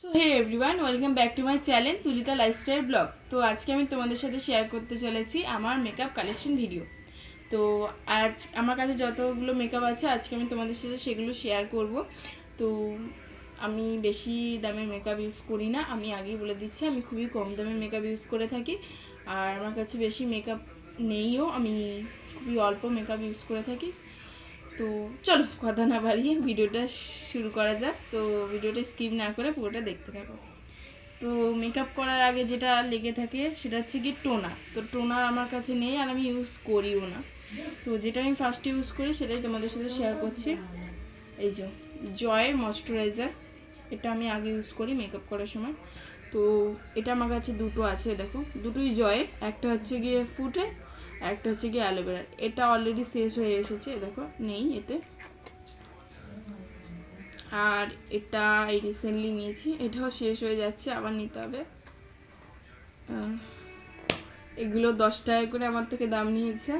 So hey everyone welcome back to my channel Tulika lifestyle vlog তো আজকে আমি তোমাদের সাথে শেয়ার করতে চলেছি আমার মেকআপ কালেকশন ভিডিও তো আজ আমার কাছে যতগুলো মেকআপ আছে, আজকে আমি তোমাদের সাথে সেগুলো শেয়ার করব। তো আমি বেশি দামের মেকআপ ইউজ করি না, আমি আগেই বলে দিচ্ছি, আমি খুবই কম দামের মেকআপ ইউজ করে থাকি। আর আমার কাছে বেশি মেকআপ নেইও, আমি খুবই অল্প মেকআপ ইউজ করে থাকি। তো চলো কথা না বাড়িয়ে ভিডিওটা শুরু করা যাক। তো ভিডিওটা স্কিপ না করে পুরোটা দেখতে থাকো। তো মেকআপ করার আগে যেটা লেগে থাকে সেটা হচ্ছে কি টোনার তো টোনার আমার কাছে নেই আর আমি ইউজ করিও না। তো যেটা আমি ফার্স্ট ইউজ করি সেটাই তোমাদের সাথে শেয়ার করছি। এই যে জয়ের ময়শ্চারাইজার এটা আমি আগে ইউজ করি মেকআপ করার সময়। তো এটা আমার কাছে দুটো আছে দেখো। দুটোই জয়ের। একটা হচ্ছে গিয়ে ফুটে একটা হচ্ছে গিয়ে অ্যালোভেরার এটা অলরেডি শেষ হয়ে এসেছে, দেখো, নেই এতে। আর এটা এই রিসেন্টলি নিয়েছি, এটাও শেষ হয়ে যাচ্ছে, আবার নিতে হবে। এগুলো দশ টাকা করে আমার থেকে দাম নিয়েছে,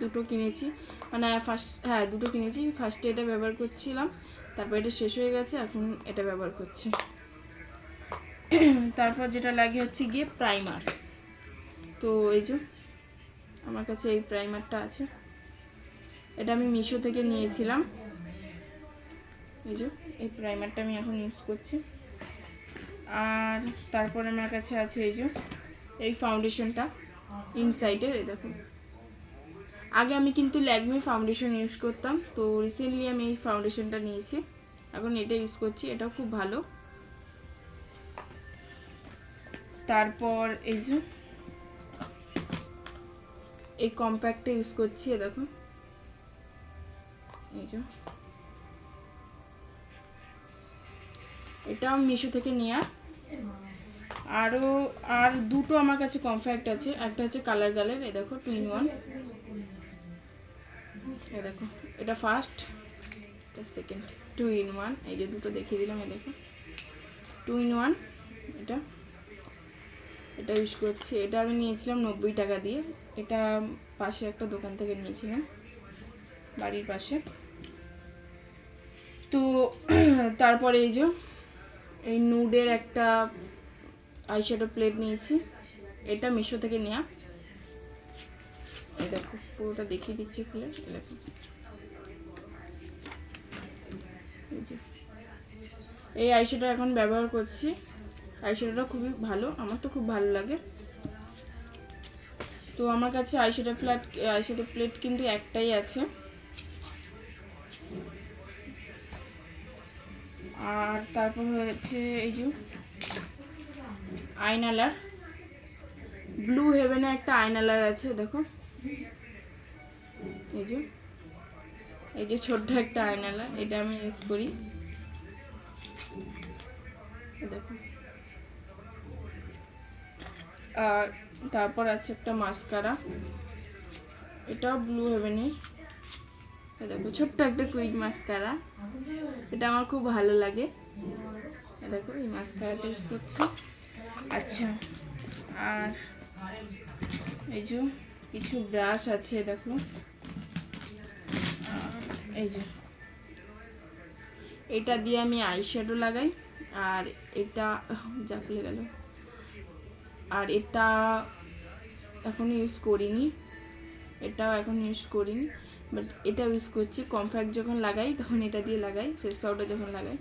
দুটো কিনেছি। মানে ফার্স্ট হ্যাঁ দুটো কিনেছি। ফার্স্টে এটা ব্যবহার করছিলাম, তারপর এটা শেষ হয়ে গেছে, এখন এটা ব্যবহার করছি। তারপর যেটা লাগে হচ্ছে গিয়ে প্রাইমার তো এই যে আমার কাছে এই প্রাইমারটা আছে। এটা আমি মিশো থেকে নিয়েছিলাম। এই যে, এই প্রাইমারটা আমি এখন ইউজ করছি। আর তারপর আমার কাছে আছে এই যে, এই ফাউন্ডেশনটা ইনসাইডের এই দেখো আগে আমি কিন্তু ল্যাকমি ফাউন্ডেশন ইউজ করতাম, তো রিসেন্টলি আমি এই ফাউন্ডেশনটা নিয়েছি। এখন এটা ইউজ করছি, এটাও খুব ভালো। তারপর এই যে এই কম্প্যাক্টটা ইউজ করছি, এ দেখো। এই যে। এটা আমি মিশো থেকে নেওয়া আরও আর দুটো আমার কাছে কমফ্যাক্ট আছে। একটা হচ্ছে কালার গালের এই দেখো টু ইন ওয়ান এই দেখো, এটা ফার্স্ট এটা সেকেন্ড টু ইন ওয়ান এই যে দুটো দেখিয়ে দিলাম এই দেখো। টু ইন ওয়ান এটা। এটা ইউজ করছি। এটা আমি নিয়েছিলাম নব্বই টাকা দিয়ে। এটা পাশে একটা দোকান থেকে নিয়েছিলাম, বাড়ির পাশে। তো তারপরে এই যে, এই নুডের একটা আইশ্যাডো প্লেট নিয়েছি। এটা মিশো থেকে নেওয়া এই দেখো, পুরোটা দেখিয়ে দিচ্ছি খুলে। দেখো। এই আইশ্যাডো এখন ব্যবহার করছি। আইশ্যাডোটা খুবই ভালো, আমার তো খুব ভালো লাগে। তো আমার কাছে আইশ্যাডো ফ্ল্যাট আইশ্যাডো প্লেট কিন্তু একটাই আছে। আর তারপর হয়েছে এই যে আইনালার ব্লু হেভেনে একটা আইনালার আছে, দেখো। এই যে এই যে ছোট্ট একটা আয়নালার, এটা আমি ইউজ করি। দেখো। আর তারপর আছে একটা মাস্কারা। এটাও ব্লু হেভেনে দেখো, ছোট্ট একটা কুইক মাস্কারা। এটা আমার খুব ভালো লাগে। দেখো, এই মাস্কারাটা ইউজ করছি। আচ্ছা আর এই যে কিছু ব্রাশ আছে দেখো। এই যে, এটা দিয়ে আমি আইশ্যাডো লাগাই, আর এটা খুলে গেল। আর এটা এখন ইউজ করিনি। এটাও এখন ইউজ করিনি। বাট এটা ইউজ করছি। কমফ্যাক্ট যখন লাগাই, তখন এটা দিয়ে লাগাই। ফেস পাউডার যখন লাগাই।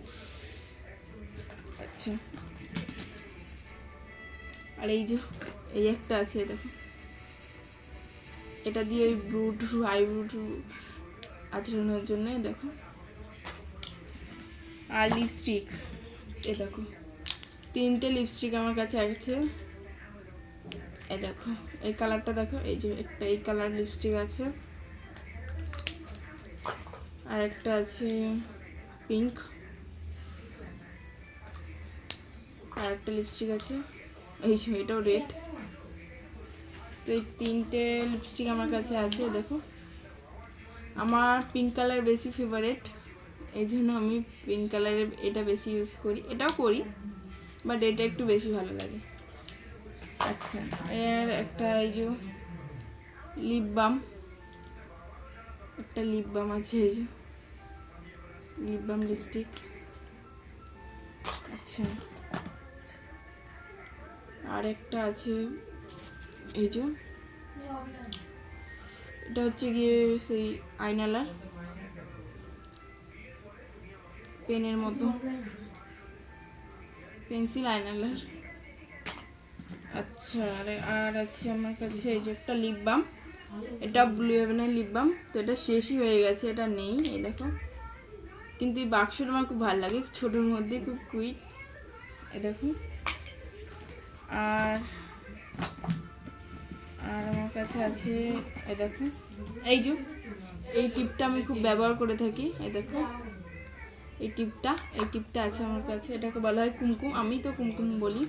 আচ্ছা। আর এই যে, এই একটা আছে দেখো। এটা দিয়ে ওই ব্রু ট্রু আইব্রু আচরণের জন্য দেখো। আর লিপস্টিক এ দেখো। তিনটে লিপস্টিক আমার কাছে আছে। এই দেখো, এই কালারটা দেখো, এই যে একটা, এই কালার লিপস্টিক আছে। আর একটা আছে পিঙ্ক আর একটা লিপস্টিক আছে, এই যে এটাও রেড তো এই তিনটে লিপস্টিক আমার কাছে আছে দেখো। আমার পিঙ্ক কালার বেশি ফেভারেট এই জন্য আমি পিঙ্ক কালারের এটা বেশি ইউজ করি। এটাও করি বাট এটা একটু বেশি ভালো লাগে। আচ্ছা এর একটা এই যে লিপ বাম একটা লিপ বাম আছে এই যে লিপ বাম লিপস্টিক আচ্ছা। আর একটা আছে এই যে, এটা হচ্ছে গিয়ে সেই আইনালার পেনের মতো পেন্সিল আইনালার আচ্ছা আর আর আছে আমার কাছে এই যে একটা লিপ বাম এটা ব্লু হেভেনের লিপ বাম তো এটা শেষই হয়ে গেছে, এটা নেই, এই দেখো। কিন্তু এই বাক্সটা আমার খুব ভালো লাগে, ছোটোর মধ্যে খুব কুইট এই দেখো। আর আর আমার কাছে আছে, এই দেখো। এই যে, এই টিপটা আমি খুব ব্যবহার করে থাকি, এই দেখো। এই টিপটা এই টিপটা আছে আমার কাছে, এটাকে বলা হয় কুমকুম। আমি তো কুমকুম বলি,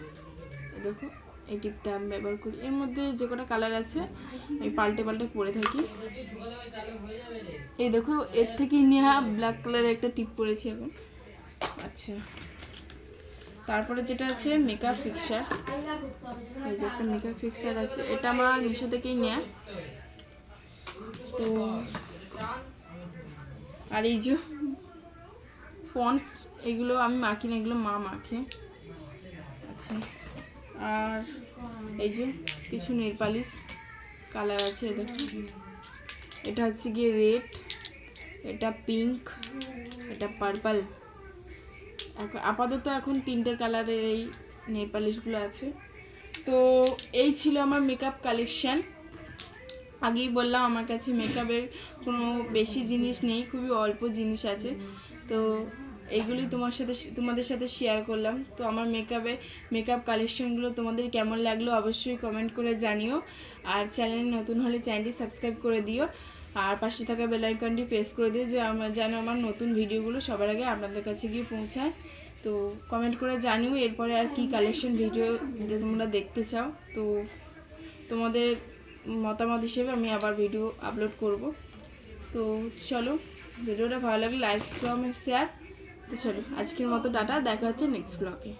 এই দেখো। এই টিপটা আমি ব্যবহার করি। এর মধ্যে যে কটা কালার আছে আমি পাল্টে পাল্টে পরে থাকি। এই দেখো এর থেকেই নেওয়া ব্ল্যাক কালারের একটা টিপ পরেছি এখন। আচ্ছা। তারপরে যেটা আছে মেকআপ ফিক্সার এই যে একটা মেকআপ ফিক্সার আছে এটা আমার মিশো থেকেই নেয়া তো আর এই যে পন্স এগুলো আমি মাখি না এগুলো মা মাখে। আচ্ছা। আর এই যে কিছু নেল পালিশ কালার আছে এই দেখো এটা হচ্ছে গিয়ে রেড, এটা পিঙ্ক, এটা পার্পল। আপাতত এখন তিনটে কালারের এই নেল পালিশগুলো আছে। তো এই ছিল আমার মেকআপ কালেকশান আগেই বললাম আমার কাছে মেকআপের কোনো বেশি জিনিস নেই, খুবই অল্প জিনিস আছে। তো এইগুলি তোমার সাথে তোমাদের সাথে শেয়ার করলাম। তো আমার মেকআপে মেকআপ কালেকশনগুলো তোমাদের কেমন লাগল অবশ্যই কমেন্ট করে জানিও। আর চ্যানেল নতুন হলে চ্যানেলটি সাবস্ক্রাইব করে দিও। আর পাশে থাকা বেল আইকনটি প্রেস করে দিও যে আমার যেন আমার নতুন ভিডিওগুলো সবার আগে আপনাদের কাছে গিয়ে পৌঁছায়। তো কমেন্ট করে জানিও এরপরে আর কি কালেকশন ভিডিও তোমরা দেখতে চাও। তো তোমাদের মতামত হিসেবে আমি আবার ভিডিও আপলোড করব। তো চলো ভিডিওটা ভালো লাগলে লাইক কমেন্ট শেয়ার চলো আজকের মতো টাটা দেখা হচ্ছে নেক্সট ব্লগে